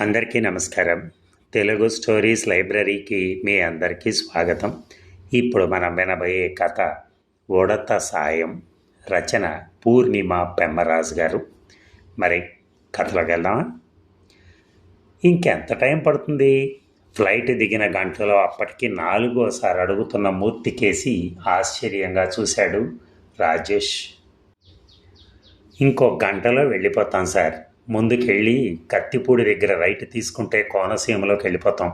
అందరికీ నమస్కారం. తెలుగు స్టోరీస్ లైబ్రరీకి మీ అందరికీ స్వాగతం. ఇప్పుడు మనం వినబోయే కథ ఉడత సాయం రచన పూర్ణిమ పెమ్మరాజు గారు. మరి కథలోకి వెళ్దామా? ఇంకెంత టైం పడుతుంది? ఫ్లైట్ దిగిన గంటలో అప్పటికి నాలుగోసారి అడుగుతున్న మూర్తికేసి ఆశ్చర్యంగా చూశాడు రాజేష్. ఇంకో గంటలో వెళ్ళిపోతాం సార్. ముందుకెళ్ళి కత్తిపూడి దగ్గర రైట్ తీసుకుంటే కోనసీమలోకి వెళ్ళిపోతాం.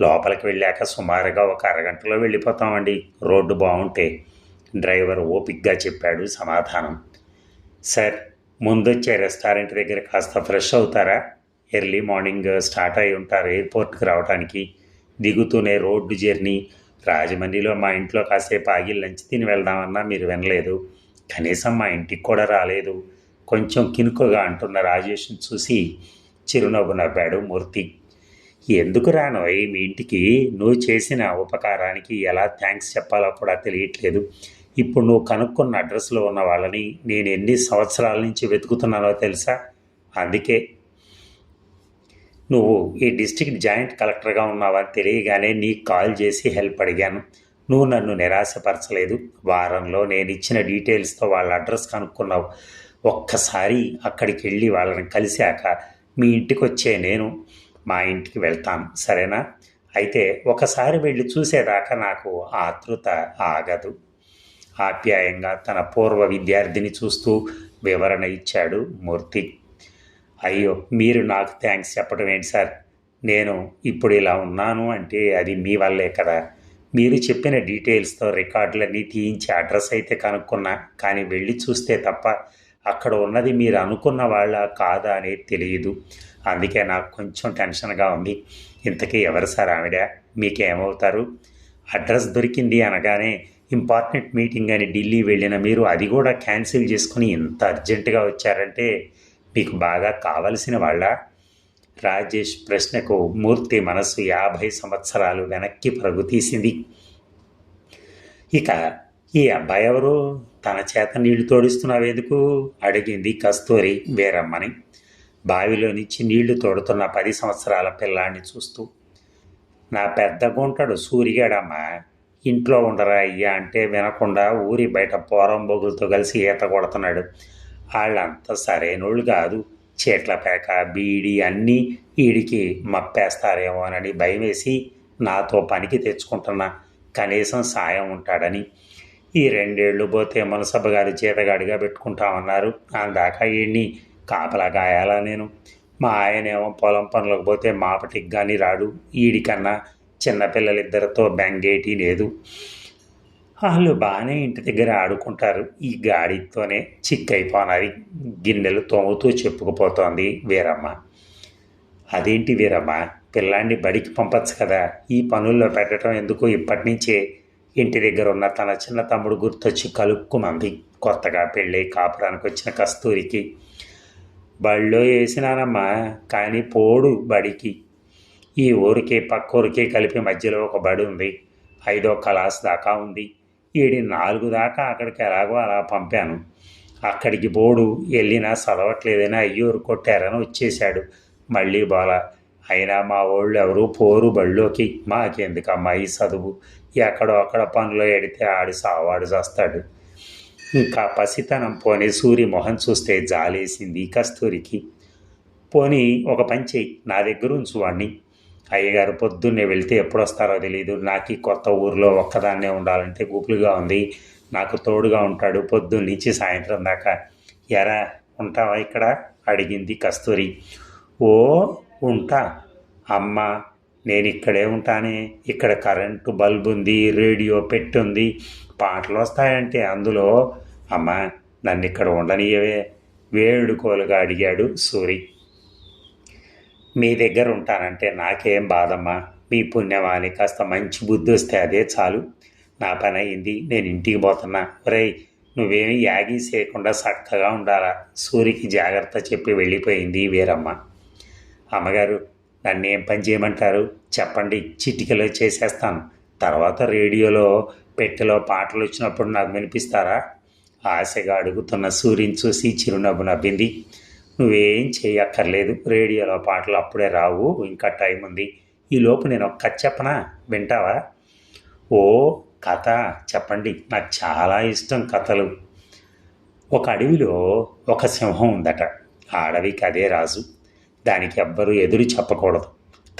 లోపలికి వెళ్ళాక సుమారుగా ఒక అరగంటలో వెళ్ళిపోతామండి. రోడ్డు బాగుంటే డ్రైవర్ ఓపిక్గా చెప్పాడు సమాధానం. సార్ ముందొచ్చే రెస్టారెంట్ దగ్గర కాస్త ఫ్రెష్ అవుతారా? ఎర్లీ మార్నింగ్ స్టార్ట్ అయి ఉంటారు ఎయిర్పోర్ట్కి రావడానికి దిగుతూనే రోడ్డు జర్నీ. రాజమండ్రిలో మా ఇంట్లో కాసేపు ఆగి లంచ్ తిని వెళ్దామన్నా మీరు వినలేదు. కనీసం మా ఇంటికి కూడా రాలేదు. కొంచెం కినుకగా అంటున్న రాజేష్ని చూసి చిరునవ్వు నవ్వాడు మూర్తి. ఎందుకు రాను మీ ఇంటికి నువ్వు చేసిన ఉపకారానికి ఎలా థ్యాంక్స్ చెప్పాలో కూడా తెలియట్లేదు. ఇప్పుడు నువ్వు కనుక్కున్న అడ్రస్లో ఉన్న వాళ్ళని నేను ఎన్ని సంవత్సరాల నుంచి వెతుకుతున్నానో తెలుసా? అందుకే. నువ్వు ఈ డిస్టిక్ జాయింట్ కలెక్టర్గా ఉన్నావని తెలియగానే నీకు కాల్ చేసి హెల్ప్ అడిగాను. నువ్వు నన్ను నిరాశపరచలేదు. వారంలో నేను ఇచ్చిన డీటెయిల్స్తో వాళ్ళ అడ్రస్ కనుక్కున్నావు. ఒక్కసారి అక్కడికి వెళ్ళి వాళ్ళని కలిశాక మీ ఇంటికి వచ్చే నేను మా ఇంటికి వెళ్తాను. సరేనా? అయితే ఒకసారి వెళ్ళి చూసేదాకా నాకు ఆతృత ఆగదు. ఆప్యాయంగా తన పూర్వ విద్యార్థిని చూస్తూ వివరణ ఇచ్చాడు మూర్తి. అయ్యో మీరు నాకు థ్యాంక్స్ చెప్పడం ఏంటి సార్? నేను ఇప్పుడు ఇలా ఉన్నాను అంటే అది మీ వల్లే కదా. మీరు చెప్పిన డీటెయిల్స్తో రికార్డులన్నీ తీయించి అడ్రస్ అయితే కనుక్కున్నా కానీ వెళ్ళి చూస్తే తప్ప అక్కడ ఉన్నది మీరు అనుకున్న వాళ్ళ కాదా అనేది తెలియదు. అందుకే నాకు కొంచెం టెన్షన్గా ఉంది. ఇంతకీ ఎవరు సార్ ఆవిడ? మీకేమవుతారు? అడ్రస్ దొరికింది అనగానే ఇంపార్టెంట్ మీటింగ్ అని ఢిల్లీ వెళ్ళిన మీరు అది కూడా క్యాన్సిల్ చేసుకుని ఇంత అర్జెంటుగా వచ్చారంటే మీకు బాగా కావలసిన వాళ్ళ? రాజేష్ ప్రశ్నకు మూర్తి మనసు యాభై సంవత్సరాలు వెనక్కి పరుగు తీసింది. ఇక ఈ అబ్బాయి ఎవరు? తన చేత నీళ్ళు తోడిస్తున్నావెందుకు అడిగింది కస్తూరి వీరమ్మని. బావిలో నుంచి నీళ్ళు తోడుతున్న పది సంవత్సరాల పిల్లాన్ని చూస్తూ. నా పెద్ద గుంటడు సూరిగాడమ్మా ఇంట్లో ఉండరా అయ్యా అంటే వినకుండా ఊరి బయట పోరం బొగులతో కలిసి ఈత కొడుతున్నాడు. వాళ్ళంతా సరైనోళ్ళు కాదు. చీట్ల పేక బీడి అన్నీ వీడికి మప్పేస్తారేమోనని భయమేసి నాతో పనికి తెచ్చుకుంటున్నా. కనీసం సాయం ఉంటాడని ఈ రెండేళ్ళు పోతే మనసభ గారి చేతగాడిగా పెట్టుకుంటామన్నారు. అందాక వీడిని కాపలా గాయాలా నేను. మా ఆయనేమో పొలం పనులకు పోతే మాపటికి కానీ రాడు. ఈడికన్నా చిన్నపిల్లలిద్దరితో బెంగేటి లేదు. వాళ్ళు బాగానే ఇంటి దగ్గర ఆడుకుంటారు. ఈ గాడితోనే చిక్కైపోనది. గిన్నెలు తోముతూ చెప్పుకుపోతోంది వీరమ్మ. అదేంటి వీరమ్మ? పిల్లాన్ని బడికి పంపచ్చు కదా. ఈ పనుల్లో పెట్టడం ఎందుకు ఇప్పటి నుంచే ఇంటి దగ్గర ఉన్న తన చిన్న తమ్ముడు గుర్తొచ్చి కలుక్కుమంది. కొత్తగా పెళ్ళి కాపురానికి వచ్చిన కస్తూరికి బళ్ళో వేసినానమ్మా కానీ పోడు బడికి. ఈ ఊరికి పక్క ఊరికి కలిపి మధ్యలో ఒక బడి ఉంది. ఐదో క్లాస్ దాకా ఉంది. ఏడి నాలుగు దాకా అక్కడికి ఎలాగో అలా పంపాను. అక్కడికి పోడు వెళ్ళినా చదవట్లేదని అయ్యూరు కొట్టారని వచ్చేశాడు. మళ్ళీ బోల అయినా మా వాళ్ళు ఎవరు పోరు బళ్ళోకి. మాకెందుకమ్మా ఈ చదువు? ఎక్కడో అక్కడ పనులు ఎడితే ఆడి సావాడు చేస్తాడు. ఇంకా పసితనం పోని సూరి మొహం చూస్తే జాలేసింది కస్తూరికి. పోని ఒక పని నా దగ్గర ఉంచు వాడిని అయ్యగారు పొద్దున్నే వెళ్తే ఎప్పుడు వస్తారో తెలియదు నాకు ఈ కొత్త ఊరిలో ఒక్కదాన్నే ఉండాలంటే గుపులుగా ఉంది. నాకు తోడుగా ఉంటాడు పొద్దున్న నుంచి సాయంత్రం దాకా. ఎరా ఉంటావా ఇక్కడ? అడిగింది కస్తూరి. ఓ ఉంటా. అమ్మ నేను ఇక్కడే ఉంటానే. ఇక్కడ కరెంటు బల్బ్ ఉంది రేడియో పెట్టుంది పాటలు వస్తాయంటే అందులో అమ్మా నన్ను ఇక్కడ ఉండనియవే వేడుకోలుగా అడిగాడు సూరి. మీ దగ్గర ఉంటానంటే నాకేం బాధమ్మా? మీ పుణ్యమాని కాస్త మంచి బుద్ధి వస్తే అదే చాలు. నా పని అయింది నేను ఇంటికి పోతున్నా. ఒరేయ్ నువ్వేమి యాగి చేయకుండా చక్కగా ఉండాలా? సూరికి జాగ్రత్త చెప్పి వెళ్ళిపోయింది వీరమ్మ. అమ్మగారు నన్ను ఏం పని చేయమంటారు? చెప్పండి చిటికలో చేసేస్తాను. తర్వాత రేడియోలో పెట్టెలో పాటలు వచ్చినప్పుడు నాకు వినిపిస్తారా? ఆశగా అడుగుతున్న సూర్యుని చూసి చిరునవ్వు నవ్వింది. నువ్వేం చేయక్కర్లేదు రేడియోలో పాటలు అప్పుడే రావు ఇంకా టైం ఉంది. ఈలోపు నేను ఒక కథ చెప్పనా? వింటావా? ఓ కథ చెప్పండి నాకు చాలా ఇష్టం కథలు. ఒక అడవిలో ఒక సింహం ఉందట. ఆ అడవికి అదే రాజు. దానికి ఎవ్వరూ ఎదురు చెప్పకూడదు.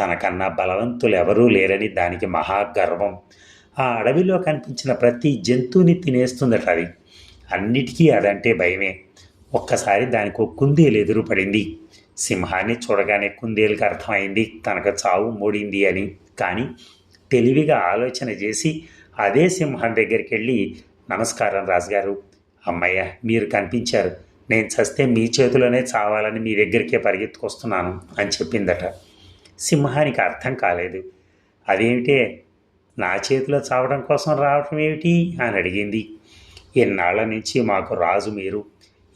తనకన్నా బలవంతులు ఎవరూ లేరని దానికి మహాగర్వం. ఆ అడవిలో కనిపించిన ప్రతి జంతువుని తినేస్తుందట అది. అన్నిటికీ అదంటే భయమే. ఒక్కసారి దానికి ఒక కుందేలు ఎదురు పడింది. సింహాన్ని చూడగానే కుందేలుకి అర్థమైంది తనకు చావు మూడింది అని. కానీ తెలివిగా ఆలోచన చేసి అదే సింహం దగ్గరికి వెళ్ళి నమస్కారం రాజుగారు. అమ్మయ్య మీరు కనిపించారు. నేను చస్తే మీ చేతిలోనే చావాలని మీ దగ్గరికే పరిగెత్తుకొస్తున్నాను అని చెప్పిందట. సింహానికి అర్థం కాలేదు. అదేమిటే? నా చేతిలో చావడం కోసం రావటం ఏమిటి? అని అడిగింది. ఇన్నాళ్ళ నుంచి మాకు రాజు మీరు.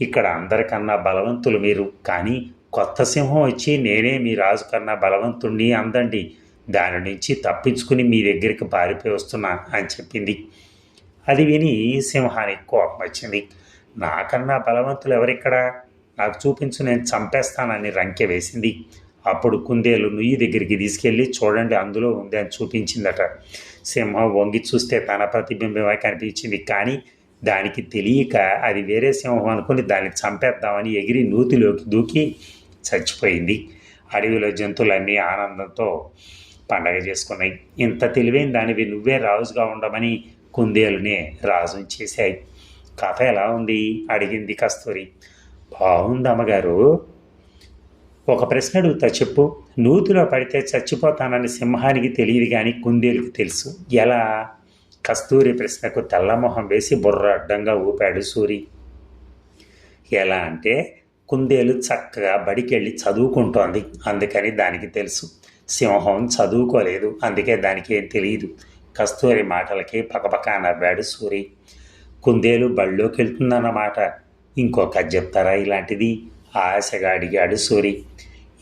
ఇక్కడ అందరికన్నా బలవంతులు మీరు. కానీ కొత్త సింహం వచ్చి నేనే మీ రాజు కన్నా బలవంతుణ్ణి అందండి. దాని నుంచి తప్పించుకుని మీ దగ్గరికి పారిపోయి వస్తున్నా అని చెప్పింది. అది విని సింహానికి కోపం వచ్చింది. నాకన్నా బలవంతులు ఎవరిక్కడ? నాకు చూపించు నేను చంపేస్తానని రంకె వేసింది. అప్పుడు కుందేలు నుయ్యి దగ్గరికి తీసుకెళ్ళి చూడండి అందులో ఉంది అని చూపించిందట. సింహం వంగి చూస్తే తన ప్రతిబింబమే కనిపించింది. కానీ దానికి తెలియక అది వేరే సింహం అనుకుని దాన్ని చంపేద్దామని ఎగిరి నూతిలోకి దూకి చచ్చిపోయింది. అడవిలో జంతువులన్నీ ఆనందంతో పండగ చేసుకున్నాయి. ఇంత తెలివైన దానివి నువ్వే రాజుగా ఉండమని కుందేలునే రాజు చేశాయి. కథ ఎలా ఉంది? అడిగింది కస్తూరి. బాగుంది అమ్మగారు. ఒక ప్రశ్న అడుగుతా చెప్పు. నూతిలో పడితే చచ్చిపోతానని సింహానికి తెలియదు కానీ కుందేలుకు తెలుసు. ఎలా? కస్తూరి ప్రశ్నకు తెల్లమొహం వేసి బుర్ర అడ్డంగా ఊపాడు సూరి. ఎలా అంటే కుందేలు చక్కగా బడికెళ్ళి చదువుకుంటోంది. అందుకని దానికి తెలుసు. సింహం చదువుకోలేదు. అందుకే దానికి ఏం తెలియదు. కస్తూరి మాటలకి పకపక నవ్వాడు సూరి. కుందేలు బళ్ళోకి వెళ్తుందన్నమాట. ఇంకొక చెప్తారా ఇలాంటిది? ఆశగా అడిగాడు సూరి.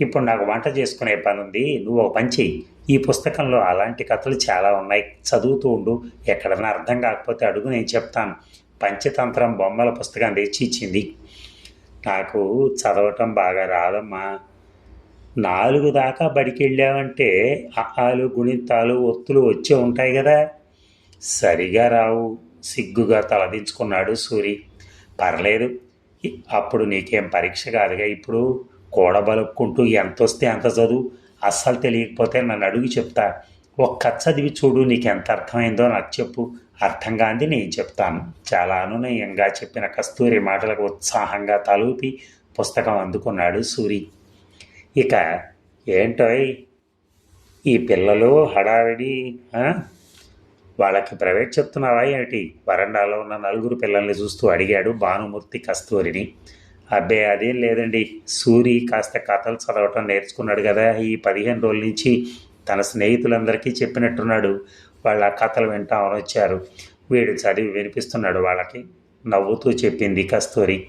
ఇప్పుడు నాకు వంట చేసుకునే పని ఉంది నువ్వు ఒక పని చెయ్యి. ఈ పుస్తకంలో అలాంటి కథలు చాలా ఉన్నాయి. చదువుతూ ఉండు. ఎక్కడన్నా అర్థం కాకపోతే అడుగు నేను చెప్తాను. పంచతంత్రం బొమ్మల పుస్తకం తెచ్చి ఇచ్చింది. నాకు చదవటం బాగా రాదమ్మా. నాలుగు దాకా బడికి వెళ్ళావంటే గుణితాలు ఒత్తులు వచ్చే ఉంటాయి కదా. సరిగా రావు. సిగ్గుగా తలదించుకున్నాడు సూరి. పర్లేదు అప్పుడు నీకేం పరీక్ష కాదుగా. ఇప్పుడు కూడబలుక్కుంటూ ఎంత వస్తే అంత చదువు. అస్సలు తెలియకపోతే నన్ను అడుగు చెప్తా. ఒక్క చదివి చూడు నీకు ఎంత అర్థమైందో నాకు చెప్పు. అర్థం కాంది నేను చెప్తాను. చాలా అనునయంగా చెప్పిన కస్తూరి మాటలకు ఉత్సాహంగా తలూపి పుస్తకం అందుకున్నాడు సూరి. ఇక ఏంటో ఈ పిల్లలు హడావిడి వాళ్ళకి ప్రైవేట్ చెప్తున్నావా ఏమిటి వరండాలో ఉన్న నలుగురు పిల్లల్ని చూస్తూ అడిగాడు భానుమూర్తి కస్తూరిని. అబ్బే అదేం లేదండి. సూరి కాస్త కథలు చదవటం నేర్చుకున్నాడు కదా. ఈ పదిహేను రోజుల నుంచి తన స్నేహితులందరికీ చెప్పినట్టున్నాడు. వాళ్ళ కథలు వింటామని వచ్చారు. వీడు చదివి వినిపిస్తున్నాడు వాళ్ళకి. నవ్వుతూ చెప్పింది కస్తూరి.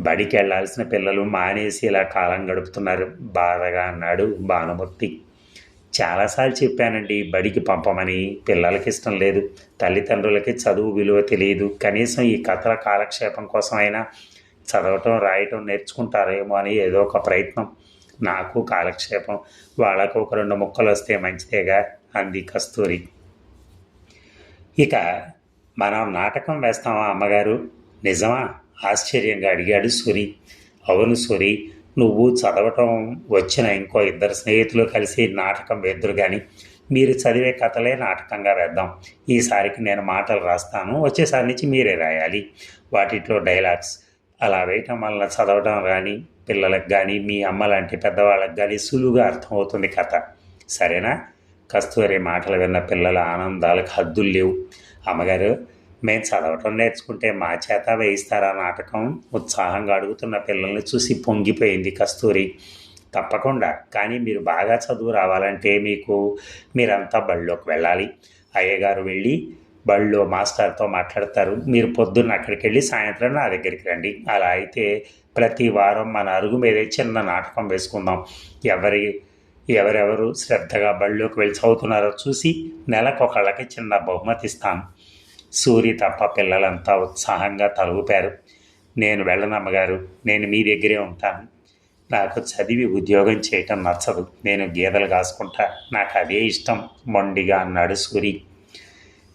బడికి వెళ్ళాల్సిన పిల్లలు మానేసి ఇలా కాలం గడుపుతున్నారు. బాధగా అన్నాడు భానుమూర్తి. చాలాసార్లు చెప్పానండి బడికి పంపమని. పిల్లలకి ఇష్టం లేదు. తల్లిదండ్రులకి చదువు విలువ తెలియదు. కనీసం ఈ కథల కాలక్షేపం కోసమైనా చదవటం రాయటం నేర్చుకుంటారేమో అని ఏదో ఒక ప్రయత్నం. నాకు కాలక్షేపం వాళ్ళకు ఒక రెండు ముక్కలు వస్తే మంచిదేగా అంది కస్తూరి. ఇక మనం నాటకం వేస్తామా అమ్మగారు? నిజమా? ఆశ్చర్యంగా అడిగాడు సూరి. అవును సూరి నువ్వు చదవటం వచ్చిన ఇంకో ఇద్దరు స్నేహితులు కలిసి నాటకం వేద్దరు కానీ మీరు చదివే కథలే నాటకంగా వేద్దాం. ఈసారికి నేను మాటలు రాస్తాను. వచ్చేసారి నుంచి మీరే రాయాలి. వాటిట్లో డైలాగ్స్ అలా వేయటం వలన చదవటం కానీ పిల్లలకు కానీ మీ అమ్మ లాంటి పెద్దవాళ్ళకి కానీ సులువుగా అర్థమవుతుంది కథ. సరేనా? కస్తూరి మాటలు విన్న పిల్లల ఆనందాలకు హద్దులు లేవు. అమ్మగారు మేము చదవటం నేర్చుకుంటే మా చేత వేయిస్తారా నాటకం? ఉత్సాహంగా అడుగుతున్న పిల్లల్ని చూసి పొంగిపోయింది కస్తూరి. తప్పకుండా కానీ మీరు బాగా చదువు రావాలంటే మీకు మీరంతా బళ్ళోకి వెళ్ళాలి. అయ్యగారు వెళ్ళి బళ్ళో మాస్టర్తో మాట్లాడతారు. మీరు పొద్దున్న అక్కడికి వెళ్ళి సాయంత్రం నా దగ్గరికి రండి. అలా అయితే ప్రతి వారం మన అరుగు మీదే చిన్న నాటకం వేసుకుందాం. ఎవరి ఎవరెవరు శ్రద్ధగా బళ్ళోకి వెళ్ళి చదువుతున్నారో చూసి నెలకొకళ్ళకి చిన్న బహుమతి ఇస్తాను సూరి తప్ప పిల్లలంతా ఉత్సాహంగా తలుగుపారు నేను వెళ్ళనమ్మగారు నేను మీ దగ్గరే ఉంటాను. నాకు చదివి ఉద్యోగం చేయటం నచ్చదు. నేను గీతలు కాసుకుంటా నాకు అదే ఇష్టం మొండిగా అన్నాడు సూరి.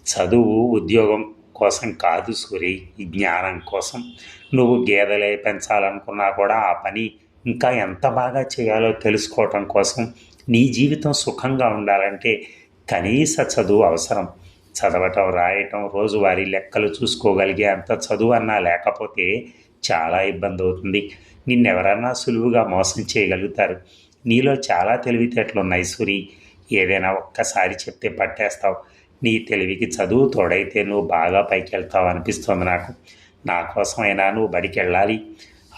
చదువు ఉద్యోగం కోసం కాదు సూరి జ్ఞానం కోసం. నువ్వు గేదెలే పెంచాలనుకున్నా కూడా ఆ పని ఇంకా ఎంత బాగా చేయాలో తెలుసుకోవటం కోసం. నీ జీవితం సుఖంగా ఉండాలంటే కనీస చదువు అవసరం. చదవటం రాయటం రోజువారీ లెక్కలు చూసుకోగలిగే అంత చదువు అన్నా లేకపోతే చాలా ఇబ్బంది అవుతుంది. నిన్నెవరన్నా సులువుగా మోసం చేయగలుగుతారు. నీలో చాలా తెలివితేటలు ఉన్నాయి సూరి. ఏదైనా ఒక్కసారి చెప్తే పట్టేస్తావు. నీ తెలివికి చదువు తోడైతే నువ్వు బాగా పైకి వెళ్తావు అనిపిస్తుంది నాకు. నా కోసమైనా నువ్వు బడికి వెళ్ళాలి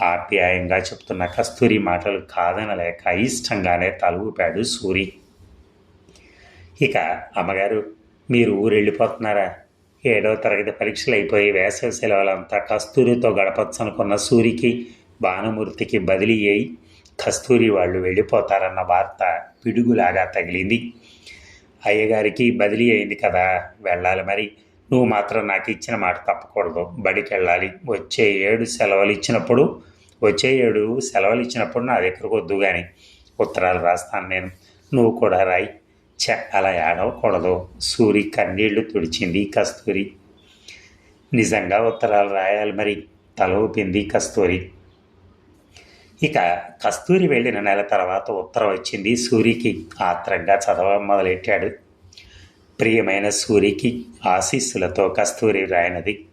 ఆప్యాయంగా చెప్తున్న కస్తూరి మాటలు కాదనలేక ఇష్టంగానే తల సూరి. ఇక అమ్మగారు మీరు ఊరు వెళ్ళిపోతున్నారా ఏడో తరగతి పరీక్షలు అయిపోయి వేసవి సెలవులంతా కస్తూరితో గడపచ్చనుకున్న సూరికి భానుమూర్తికి బదిలీ అయి కస్తూరి వాళ్ళు వెళ్ళిపోతారన్న వార్త పిడుగులాగా తగిలింది. అయ్యగారికి బదిలీ అయింది కదా వెళ్ళాలి మరి. నువ్వు మాత్రం నాకు ఇచ్చిన మాట తప్పకూడదు. బడికి వెళ్ళాలి వచ్చే ఏడు సెలవులు ఇచ్చినప్పుడు వచ్చే ఏడు సెలవులు ఇచ్చినప్పుడు నా దగ్గరకు వద్దు కానీ ఉత్తరాలు రాస్తాను నేను. నువ్వు కూడా రాయి. చె అలా ఏడవకూడదు. సూరి కన్నీళ్ళు తుడిచింది కస్తూరి. నిజంగా ఉత్తరాలు రాయాలి మరి తల ఊపింది కస్తూరి. ఇక కస్తూరి వెళ్ళిన నెల తర్వాత ఉత్తరం వచ్చింది సూరికి. ఆత్రంగా చదవడం మొదలెట్టాడు. ప్రియమైన సూరికి ఆశీస్సులతో కస్తూరి రాయనది.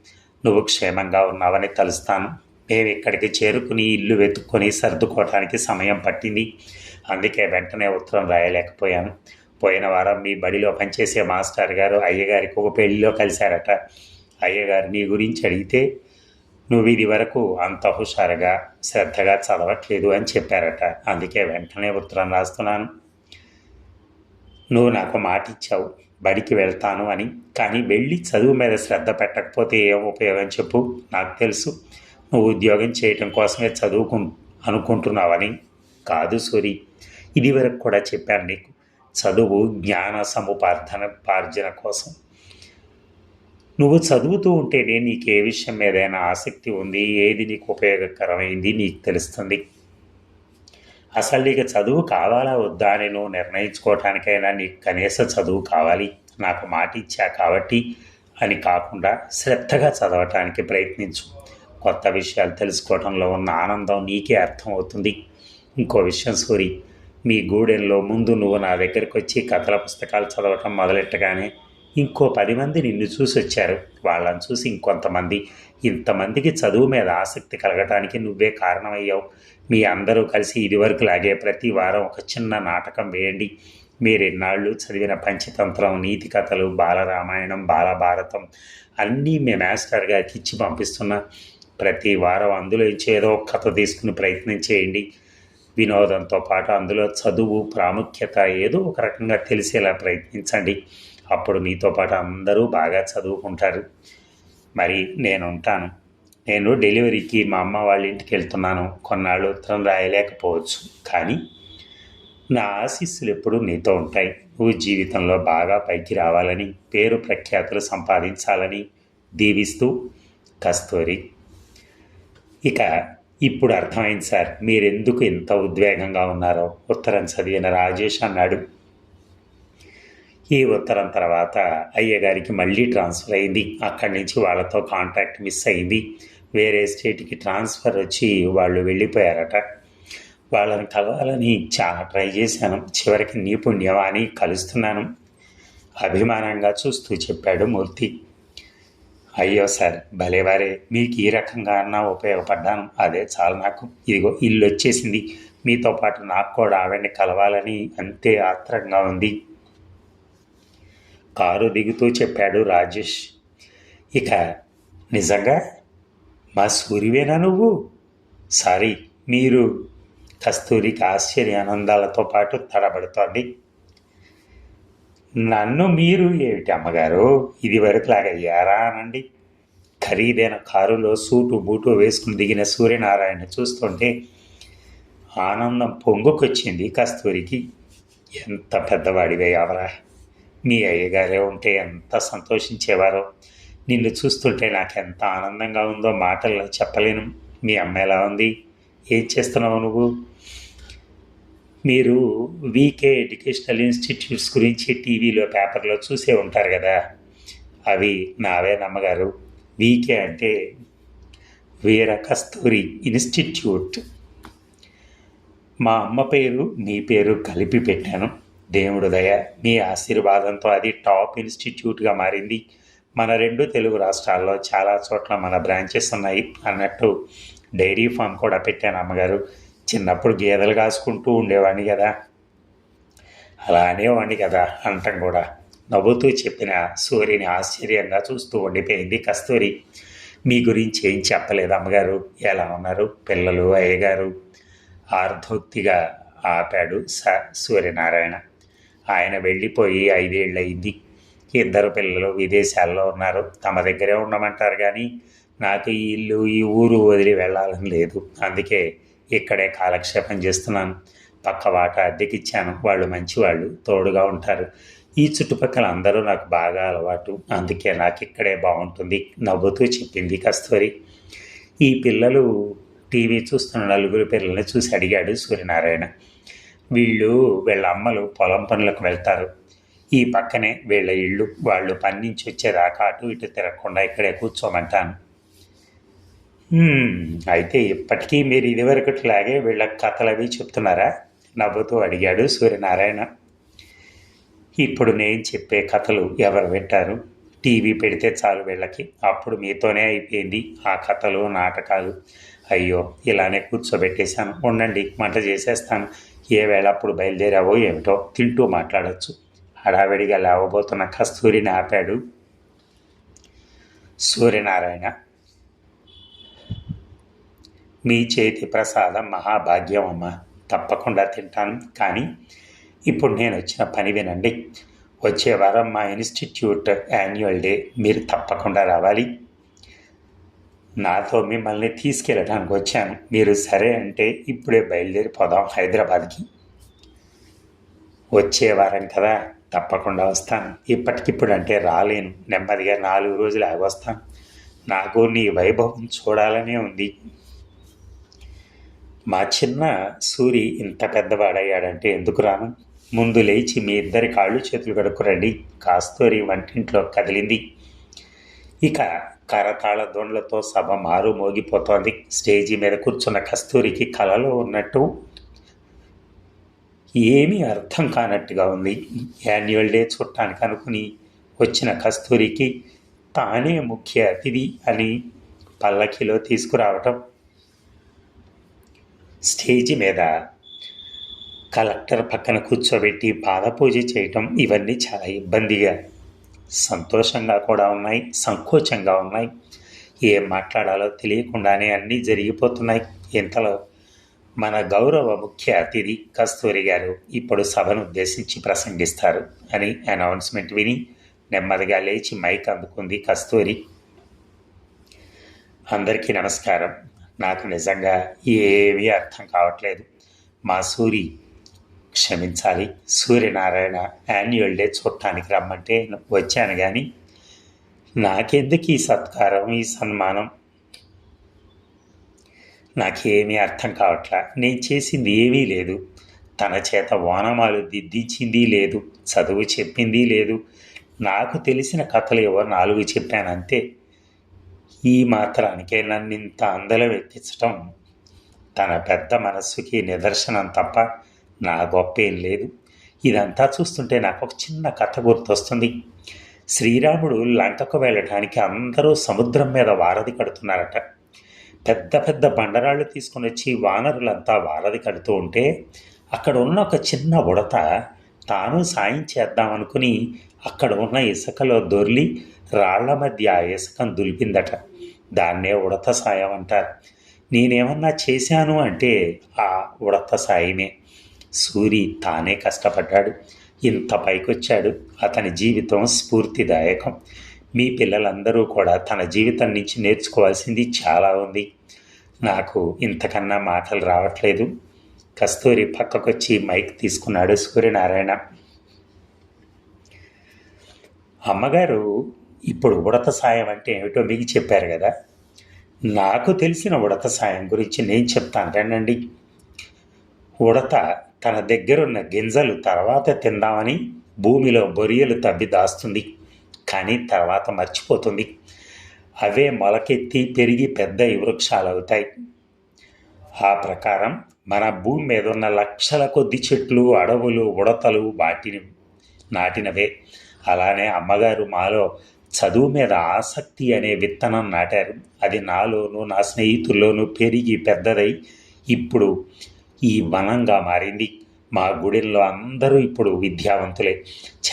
నువ్వు క్షేమంగా ఉన్నావని తలుస్తాను. మేము ఇక్కడికి చేరుకుని ఇల్లు వెతుక్కొని సర్దుకోవటానికి సమయం పట్టింది. అందుకే వెంటనే ఉత్తరం రాయలేకపోయాను. పోయిన వారం మీ బడిలో పనిచేసే మాస్టర్ గారు అయ్యగారికి ఒక పెళ్ళిలో కలిశారట. అయ్యగారు నీ గురించి అడిగితే నువ్వు ఇది వరకు అంత హుషారుగా శ్రద్ధగా చదవట్లేదు అని చెప్పారట. అందుకే వెంటనే ఉత్తరం రాస్తున్నాను. నువ్వు నాకు మాట ఇచ్చావు బడికి వెళ్తాను అని. కానీ వెళ్ళి చదువు మీద శ్రద్ధ పెట్టకపోతే ఏం ఉపయోగం చెప్పు? నాకు తెలుసు నువ్వు ఉద్యోగం చేయటం కోసమే చదువుకు అనుకుంటున్నావని. కాదు సూరి ఇది వరకు కూడా చెప్పాను నీకు. చదువు జ్ఞాన సముపార్జన పార్జన కోసం. నువ్వు చదువుతూ ఉంటేనే నీకు ఏ విషయం మీదైనా ఆసక్తి ఉంది ఏది నీకు ఉపయోగకరమైంది నీకు తెలుస్తుంది. అసలు నీకు చదువు కావాలా వద్దా అని నువ్వు నిర్ణయించుకోవటానికైనా నీకు కనీస చదువు కావాలి నాకు మాట ఇచ్చా కాబట్టి అని కాకుండా శ్రద్ధగా చదవటానికి ప్రయత్నించు. కొత్త విషయాలు తెలుసుకోవడంలో ఉన్న ఆనందం నీకే అర్థమవుతుంది. ఇంకో విషయం సూరి మీ గూడెంలో ముందు నువ్వు నా దగ్గరికి వచ్చి కథల పుస్తకాలు చదవటం మొదలెట్టగానే ఇంకో పది మంది నిన్ను చూసి వచ్చారు వాళ్ళని చూసి ఇంకొంతమంది. ఇంతమందికి చదువు మీద ఆసక్తి కలగటానికి నువ్వే కారణమయ్యావు. మీ అందరూ కలిసి ఇదివరకు లాగే ప్రతి వారం ఒక చిన్న నాటకం వేయండి. మీరెన్నాళ్ళు చదివిన పంచతంత్రం నీతి కథలు బాలరామాయణం బాలభారతం అన్నీ మీ మాస్టర్ గారికి ఇచ్చి పంపిస్తున్నా. ప్రతి వారం అందులో ఇచ్చి ఏదో ఒక కథ తీసుకుని ప్రయత్నం చేయండి. వినోదంతో పాటు అందులో చదువు ప్రాముఖ్యత ఏదో ఒక రకంగా తెలిసేలా ప్రయత్నించండి. అప్పుడు మీతో పాటు అందరూ బాగా చదువుకుంటారు. మరి నేను ఉంటాను నేను డెలివరీకి మా అమ్మ వాళ్ళ ఇంటికి వెళ్తున్నాను. కొన్నాళ్ళు ఉత్తరం రాయలేకపోవచ్చు. కానీ నా ఆశీస్సులు ఎప్పుడూ నీతో ఉంటాయి. నువ్వు జీవితంలో బాగా పైకి రావాలని పేరు ప్రఖ్యాతులు సంపాదించాలని దీవిస్తూ కస్తూరి. ఇక ఇప్పుడు అర్థమైంది సార్. మీరెందుకు ఇంత ఉద్వేగంగా ఉన్నారో? ఉత్తరం చదివిన రాజేష్ అన్నాడు. ఈ ఉత్తరం తర్వాత అయ్యగారికి మళ్ళీ ట్రాన్స్ఫర్ అయింది. అక్కడి నుంచి వాళ్ళతో కాంటాక్ట్ మిస్ అయింది. వేరే స్టేట్కి ట్రాన్స్ఫర్ వచ్చి వాళ్ళు వెళ్ళిపోయారట. వాళ్ళని కలవాలని చాలా ట్రై చేశాను. చివరికి నీ పుణ్యమా అని కలుస్తున్నాను. అభిమానంగా చూస్తూ చెప్పాడు మూర్తి. అయ్యో సార్ భలేవారే మీకు ఈ రకంగా అన్నా ఉపయోగపడ్డాను. అదే చాలు నాకు. ఇదిగో ఇల్లు వచ్చేసింది మీతో పాటు నాకు కూడా ఆవిడని కలవాలని అంతే ఆత్రంగా ఉంది. కారు దిగుతూ చెప్పాడు రాజేష్. ఇక నిజంగా? మా సూరివేనా నువ్వు? సారీ మీరు? కస్తూరికి ఆశ్చర్య ఆనందాలతో పాటు తడబడుతోంది. నన్ను మీరు ఏమిటి అమ్మగారు? ఇది వరకులాగా ఎరా అనండి? ఖరీదైన కారులో సూటు బూటు వేసుకుని దిగిన సూర్యనారాయణ చూస్తుంటే ఆనందం పొంగుకొచ్చింది కస్తూరికి. ఎంత పెద్దవాడివే అవరా? మీ అయ్యగారే ఉంటే ఎంత సంతోషించేవారో? నిన్ను చూస్తుంటే నాకు ఎంత ఆనందంగా ఉందో మాటల్లో చెప్పలేను. మీ అమ్మ ఎలా ఉంది? ఏం చేస్తున్నావు నువ్వు? మీరు వీకే ఎడ్యుకేషనల్ ఇన్స్టిట్యూట్స్ గురించి టీవీలో పేపర్లో చూసే ఉంటారు కదా. అవి నావే నమ్మగారు. వీకే అంటే వీర కస్తూరి ఇన్స్టిట్యూట్. మా అమ్మ పేరు మీ పేరు కలిపి పెట్టాను. దేవుడు దయ మీ ఆశీర్వాదంతో అది టాప్ ఇన్స్టిట్యూట్గా మారింది. మన రెండు తెలుగు రాష్ట్రాల్లో చాలా చోట్ల మన బ్రాంచెస్ ఉన్నాయి అన్నట్టు డైరీ ఫామ్ కూడా పెట్టాను అమ్మగారు. చిన్నప్పుడు గేదెలు కాసుకుంటూ ఉండేవాడిని కదా. అలా అనేవాడిని కదా అంటాం కూడా. నవ్వుతూ చెప్పిన సూర్యుని ఆశ్చర్యంగా చూస్తూ ఉండిపోయింది కస్తూరి. మీ గురించి ఏం చెప్పలేదు అమ్మగారు? ఎలా ఉన్నారు? పిల్లలు అయ్యగారు? ఆర్ధోక్తిగా ఆపాడు స సూర్యనారాయణ. ఆయన వెళ్ళిపోయి ఐదేళ్ళు అయింది ఇద్దరు పిల్లలు విదేశాల్లో ఉన్నారు. తమ దగ్గరే ఉండమంటారు కానీ నాకు ఈ ఇల్లు ఈ ఊరు వదిలి వెళ్ళాలని లేదు. అందుకే ఇక్కడే కాలక్షేపం చేస్తున్నాను. పక్క వాట అద్దెకిచ్చాను. వాళ్ళు మంచివాళ్ళు తోడుగా ఉంటారు. ఈ చుట్టుపక్కల అందరూ నాకు బాగా అలవాటు. అందుకే నాకు ఇక్కడే బాగుంటుంది నవ్వుతూ చెప్పింది కస్తూరి. ఈ పిల్లలు టీవీ చూస్తున్న నలుగురు పిల్లల్ని చూసి అడిగాడు సూర్యనారాయణ. వీళ్ళు వీళ్ళ అమ్మలు పొలం పనులకు వెళ్తారు. ఈ పక్కనే వీళ్ళ ఇళ్ళు వాళ్ళు పని నుంచి వచ్చేదాకా అటు ఇటు తిరగకుండా ఇక్కడే కూర్చోమంటాను. "హ్మ్, అయితే ఇప్పటికీ మీరు ఇదివరకట్లాగే వీళ్ళ కథలు అవి చెప్తున్నారా? నవ్వుతూ అడిగాడు సూర్యనారాయణ. ఇప్పుడు నేను చెప్పే కథలు ఎవరు వింటారు? టీవీ పెడితే చాలు వీళ్ళకి. అప్పుడు మీతోనే అయిపోయింది ఆ కథలు నాటకాలు. అయ్యో ఇలానే కూర్చోబెట్టేశాను. ఉండండి వంట చేసేస్తాను. ఏ వేళ అప్పుడు బయలుదేరావో ఏమిటో తింటూ మాట్లాడొచ్చు. హడావిడిగా లేవబోతున్న కస్తూరిని ఆపాడు సూర్యనారాయణ. మీ చేతి ప్రసాదం మహాభాగ్యం అమ్మ. తప్పకుండా తింటాను. కానీ ఇప్పుడు నేను వచ్చిన పని వినండి. వచ్చే వారం మా ఇన్స్టిట్యూట్ యాన్యువల్ డే. మీరు తప్పకుండా రావాలి. నాతో మిమ్మల్ని తీసుకెళ్ళడానికి వచ్చాను. మీరు సరే అంటే ఇప్పుడే బయలుదేరిపోదాం హైదరాబాద్కి. వచ్చే వారం కదా. తప్పకుండా వస్తాను. ఇప్పటికిప్పుడు అంటే రాలేను. నెమ్మదిగా నాలుగు రోజులు ఆగి వస్తాను నాకు నీ వైభవం చూడాలనే ఉంది. మా చిన్న సూరి ఇంత పెద్దవాడయ్యాడంటే ఎందుకు రాను? ముందు లేచి మీ ఇద్దరి కాళ్ళు చేతులు కడుక్కురండి కాస్తూరి వంటింట్లో కదిలింది. ఇక కరతాళ దొండ్లతో సభ మారు మోగిపోతోంది. స్టేజీ మీద కూర్చున్న కస్తూరికి కలలో ఉన్నట్టు ఏమీ అర్థం కానట్టుగా ఉంది. యాన్యువల్ డే చుట్టానికి అనుకుని వచ్చిన కస్తూరికి తానే ముఖ్య అతిథి అని పల్లకిలో తీసుకురావటం స్టేజి మీద కలెక్టర్ పక్కన కూర్చోబెట్టి పాదపూజ చేయటం ఇవన్నీ చాలా ఇబ్బందిగా సంతోషంగా కూడా ఉన్నాయి సంకోచంగా ఉన్నాయి. ఏం మాట్లాడాలో తెలియకుండానే అన్నీ జరిగిపోతున్నాయి. ఇంతలో మన గౌరవ ముఖ్య అతిథి కస్తూరి గారు ఇప్పుడు సభను ఉద్దేశించి ప్రసంగిస్తారు అని అనౌన్స్మెంట్ విని నెమ్మదిగా లేచి మైక్ అందుకుంది కస్తూరి. అందరికీ నమస్కారం. నాకు నిజంగా ఏమీ అర్థం కావట్లేదు. మా సూరి క్షమించాలి. సూర్యనారాయణ యాన్యువల్ డే చూడటానికి రమ్మంటే వచ్చాను కానీ నాకెందుకు ఈ సత్కారం ఈ సన్మానం? నాకేమీ అర్థం కావట్లా. నేను చేసింది ఏమీ లేదు. తన చేత ఓనమాలు దిద్దించింది లేదు. చదువు చెప్పింది లేదు. నాకు తెలిసిన కథలు ఎవరు నాలుగు చెప్పాను అంతే ఈ మాత్రానికే నన్నింత ఇంత అందలం తన పెద్ద మనస్సుకి నిదర్శనం తప్ప నా గొప్ప ఏం లేదు. ఇదంతా చూస్తుంటే నాకు ఒక చిన్న కథ గుర్తొస్తుంది. శ్రీరాముడు లంకకు వెళ్ళటానికి అందరూ సముద్రం మీద వారధి కడుతున్నారట. పెద్ద పెద్ద బండరాళ్ళు తీసుకొని వచ్చి వానరులంతా వారధి కడుతూ ఉంటే అక్కడ ఉన్న ఒక చిన్న ఉడత తాను సాయం చేద్దామనుకుని అక్కడ ఉన్న ఇసుకలో దొర్లి రాళ్ళ మధ్య ఆ ఇసుకను దులిపిందట. దాన్నే ఉడత సాయం అంటారు. నేనేమన్నా చేశాను అంటే ఆ ఉడత సాయమే సూరి తానే కష్టపడ్డాడు. ఇంత పైకొచ్చాడు. అతని జీవితం స్ఫూర్తిదాయకం. మీ పిల్లలందరూ కూడా తన జీవితం నుంచి నేర్చుకోవాల్సింది చాలా ఉంది. నాకు ఇంతకన్నా మాటలు రావట్లేదు. కస్తూరి పక్కకొచ్చి మైక్ తీసుకున్నాడు సూర్యనారాయణ. అమ్మగారు ఇప్పుడు ఉడత సాయం అంటే ఏమిటో మీకు చెప్పారు కదా. నాకు తెలిసిన ఉడత సాయం గురించి నేను చెప్తాను రండి ఉడత తన దగ్గరున్న గింజలు తర్వాత తిందామని భూమిలో బొరియలు తవ్వి దాస్తుంది కానీ తర్వాత మర్చిపోతుంది. అవే మొలకెత్తి పెరిగి పెద్ద వృక్షాలు అవుతాయి ఆ ప్రకారం మన భూమి మీద ఉన్న లక్షల కొద్ది చెట్లు అడవులు ఉడతలు వాటిని నాటినవే. అలానే అమ్మగారు మాలో చదువు మీద ఆసక్తి అనే విత్తనం నాటారు. అది నాలోను నా స్నేహితుల్లోనూ పెరిగి పెద్దదై ఇప్పుడు ఈ వనంగా మారింది. మా గుడిలో అందరూ ఇప్పుడు విద్యావంతులే.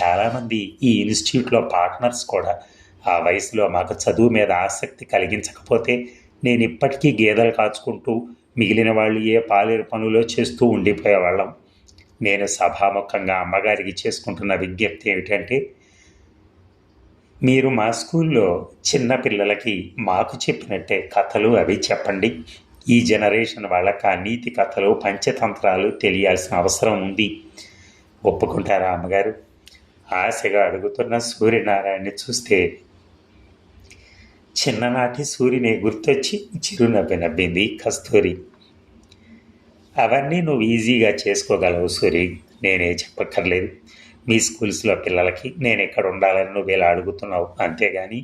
చాలామంది ఈ ఇన్స్టిట్యూట్లో పార్ట్నర్స్ కూడా. ఆ వయసులో మాకు చదువు మీద ఆసక్తి కలిగించకపోతే నేను ఇప్పటికీ గేదెలు కాచుకుంటూ మిగిలిన వాళ్ళు ఏ పాలేరు పనులో చేస్తూ ఉండిపోయేవాళ్ళం. నేను సభాముఖంగా అమ్మగారికి చేసుకుంటున్న విజ్ఞప్తి ఏమిటంటే మీరు మా స్కూల్లో చిన్న పిల్లలకి మాకు చెప్పినట్టే కథలు అవి చెప్పండి. ఈ జనరేషన్ వాళ్ళకి ఆ నీతి కథలు పంచతంత్రాలు తెలియాల్సిన అవసరం ఉంది. ఒప్పుకుంటారా అమ్మగారు? ఆశగా అడుగుతున్న సూర్యనారాయణని చూస్తే చిన్ననాటి సూర్యుని గుర్తొచ్చి చిరునవ్వి నవ్వింది కస్తూరి. అవన్నీ నువ్వు ఈజీగా చేసుకోగలవు సూరి నేనే చెప్పక్కర్లేదు. మీ స్కూల్స్లో పిల్లలకి నేను ఎక్కడ ఉండాలని నువ్వు ఇలా అడుగుతున్నావు? అంతేగాని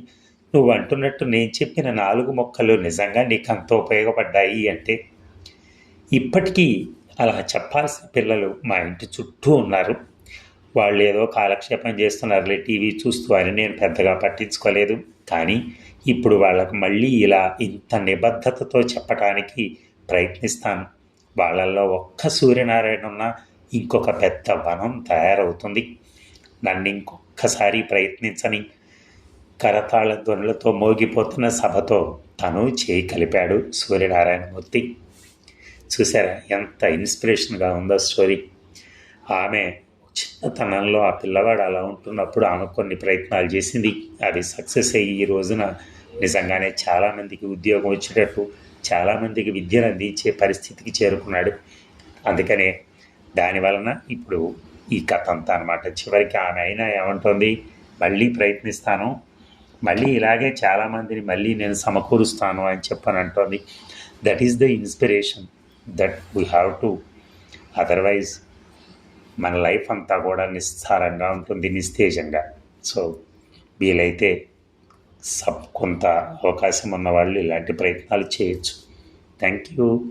నువ్వు అంటున్నట్టు నేను చెప్పిన నాలుగు మొక్కలు నిజంగా నీకు అంత ఉపయోగపడ్డాయి అంటే ఇప్పటికీ అలా చెప్పాల్సిన పిల్లలు మా ఇంటి చుట్టూ ఉన్నారు. వాళ్ళు ఏదో కాలక్షేపం చేస్తున్నారులే టీవీ చూస్తూ అని నేను పెద్దగా పట్టించుకోలేదు. కానీ ఇప్పుడు వాళ్ళకు మళ్ళీ ఇలా ఇంత నిబద్ధతతో చెప్పడానికి ప్రయత్నిస్తాను. వాళ్ళల్లో ఒక్క సూర్యనారాయణ ఉన్న ఇంకొక పెద్ద వనం తయారవుతుంది. నన్ను ఇంకొకసారి ప్రయత్నించని కరతాళ ధ్వనులతో మోగిపోతున్న సభతో తను చేయి కలిపాడు సూర్యనారాయణమూర్తి. చూసారా ఎంత ఇన్స్పిరేషన్గా ఉందో స్టోరీ. ఆమె చిన్నతనంలో ఆ పిల్లవాడు అలా ఉంటున్నప్పుడు ఆమె కొన్ని ప్రయత్నాలు చేసింది. అవి సక్సెస్ అయ్యి ఈ రోజున నిజంగానే చాలామందికి ఉద్యోగం వచ్చేటట్టు చాలామందికి విద్యను అందించే పరిస్థితికి చేరుకున్నాడు. అందుకనే దాని వలన ఇప్పుడు ఈ కథ అంతా అనమాట చివరికి ఆమె అయినా ఏమంటుంది? మళ్ళీ ప్రయత్నిస్తాను. మళ్ళీ ఇలాగే చాలామందిని మళ్ళీ నేను సమకూరుస్తాను అని చెప్పని అంటోంది. That is the inspiration that we have to otherwise మన లైఫ్ అంతా కూడా నిస్సారంగా ఉంటుంది నిస్తేజంగా. సో వీలైతే సబ్ కొంత అవకాశం ఉన్న వాళ్ళు ఇలాంటి ప్రయత్నాలు చేయొచ్చు. Thank you